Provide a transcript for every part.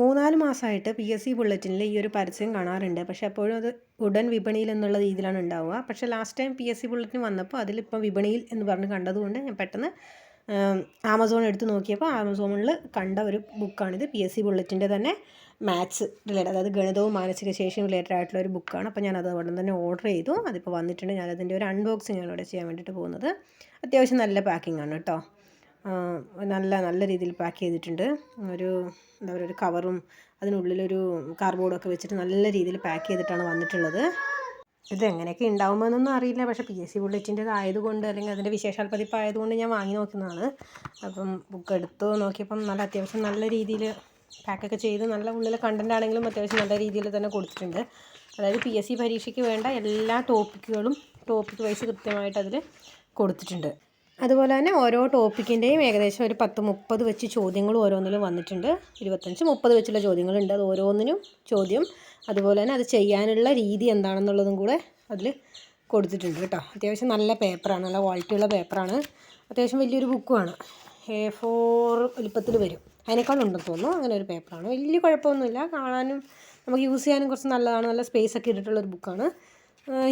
മൂന്നാൽ മാസമായിട്ട് P S C ബുള്ളറ്റിനിൽ ഈ ഒരു പരസ്യം കാണാറുണ്ട്. പക്ഷേ എപ്പോഴും അത് ഉടൻ വിപണിയിൽ എന്നുള്ള രീതിയിലാണ് ഉണ്ടാവുക. പക്ഷേ last time P S C bulletin വന്നപ്പോൾ അതിലിപ്പം വിപണിയിൽ എന്ന് പറഞ്ഞ് കണ്ടതുകൊണ്ട് ഞാൻ പെട്ടെന്ന് ആമസോൺ എടുത്ത് നോക്കിയപ്പോൾ ആമസോണിൽ കണ്ട ഒരു ബുക്കാണിത്. പി എസ് സി ബുള്ളറ്റിന്റെ തന്നെ മാത്സ് റിലേറ്റഡ് അതായത് ഗണിതവും മാനസിക ശേഷിയും റിലേറ്റഡ് ആയിട്ടുള്ള ഒരു ബുക്കാണ്. അപ്പോൾ ഞാനത് അവിടെ തന്നെ ഓർഡർ ചെയ്തു. അതിപ്പോൾ വന്നിട്ടുണ്ട്. ഞാനതിന്റെ ഒരു അൺബോക്സിംഗ് ആണ് ഇവിടെ ചെയ്യാൻ വേണ്ടിയിട്ട് പോകുന്നത്. അത്യാവശ്യം നല്ല പാക്കിംഗ് ആണ് കേട്ടോ. നല്ല നല്ല രീതിയിൽ പാക്ക് ചെയ്തിട്ടുണ്ട്. ഒരു എന്താ പറയുക ഒരു കവറും അതിനുള്ളിലൊരു കാർഡ്ബോർഡൊക്കെ വെച്ചിട്ട് നല്ല രീതിയിൽ പാക്ക് ചെയ്തിട്ടാണ് വന്നിട്ടുള്ളത്. ഇത് എങ്ങനെയൊക്കെ ഉണ്ടാവുമെന്നൊന്നും അറിയില്ല. പക്ഷേ പി എസ് സി ബുള്ളറ്റിന്റെത് ആയതുകൊണ്ട് അല്ലെങ്കിൽ അതിന്റെ വിശേഷാൽ പതിപ്പ് ആയതുകൊണ്ട് ഞാൻ വാങ്ങി നോക്കുന്നതാണ്. അപ്പം ബുക്ക് എടുത്തു നോക്കിയപ്പം നല്ല അത്യാവശ്യം നല്ല രീതിയിൽ പാക്കൊക്കെ ചെയ്ത് നല്ല ഉള്ളിലെ കണ്ടന്റ് ആണെങ്കിലും അത്യാവശ്യം നല്ല രീതിയിൽ തന്നെ കൊടുത്തിട്ടുണ്ട്. അതായത് പി എസ് സി പരീക്ഷയ്ക്ക് വേണ്ട എല്ലാ ടോപ്പിക്കുകളും ടോപ്പിക് വൈസ് കൃത്യമായിട്ട് അതിൽ കൊടുത്തിട്ടുണ്ട്. അതുപോലെ തന്നെ ഓരോ ടോപ്പിക്കിന്റെയും ഏകദേശം ഒരു പത്ത് മുപ്പത് വെച്ച് ചോദ്യങ്ങൾ ഓരോന്നിലും വന്നിട്ടുണ്ട്. ഇരുപത്തഞ്ച് മുപ്പത് വെച്ചുള്ള ചോദ്യങ്ങളുണ്ട്. അത് ഓരോന്നിനും ചോദ്യം. അതുപോലെ തന്നെ അത് ചെയ്യാനുള്ള രീതി എന്താണെന്നുള്ളതും കൂടെ അതിൽ കൊടുത്തിട്ടുണ്ട് കേട്ടോ. അത്യാവശ്യം നല്ല പേപ്പറാണ്. നല്ല ക്വാളിറ്റിയുള്ള പേപ്പറാണ്. അത്യാവശ്യം വലിയൊരു ബുക്കുമാണ്. എ ഫോർ വലിപ്പത്തിൽ വരും. അതിനേക്കാളുണ്ടെന്ന് തോന്നുന്നു. അങ്ങനെ ഒരു പേപ്പറാണ്. വലിയ കുഴപ്പമൊന്നുമില്ല. കാണാനും നമുക്ക് യൂസ് ചെയ്യാനും കുറച്ച് നല്ലതാണ്. നല്ല സ്പേസ് ഒക്കെ ഇട്ടിട്ടുള്ളൊരു ബുക്കാണ്.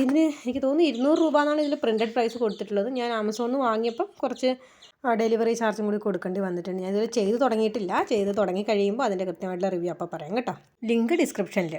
ഇതിന് എനിക്ക് തോന്നുന്നു ഇരുന്നൂറ് രൂപ എന്നാണ് ഇതിൽ പ്രിന്റഡ് പ്രൈസ് കൊടുത്തിട്ടുള്ളത്. ഞാൻ ആമസോണിൽ നിന്ന് വാങ്ങിയപ്പം കുറച്ച് ഡെലിവറി ചാർജും കൂടി കൊടുക്കേണ്ടി വന്നിട്ടുണ്ട്. ഞാൻ ചെയ്ത് തുടങ്ങിയിട്ടില്ല. ചെയ്ത് തുടങ്ങി കഴിയുമ്പോൾ അതിന്റെ കൃത്യമായിട്ടുള്ള റിവ്യൂ അപ്പോൾ പറയാം കേട്ടോ. ലിങ്ക് ഡിസ്ക്രിപ്ഷനിൽ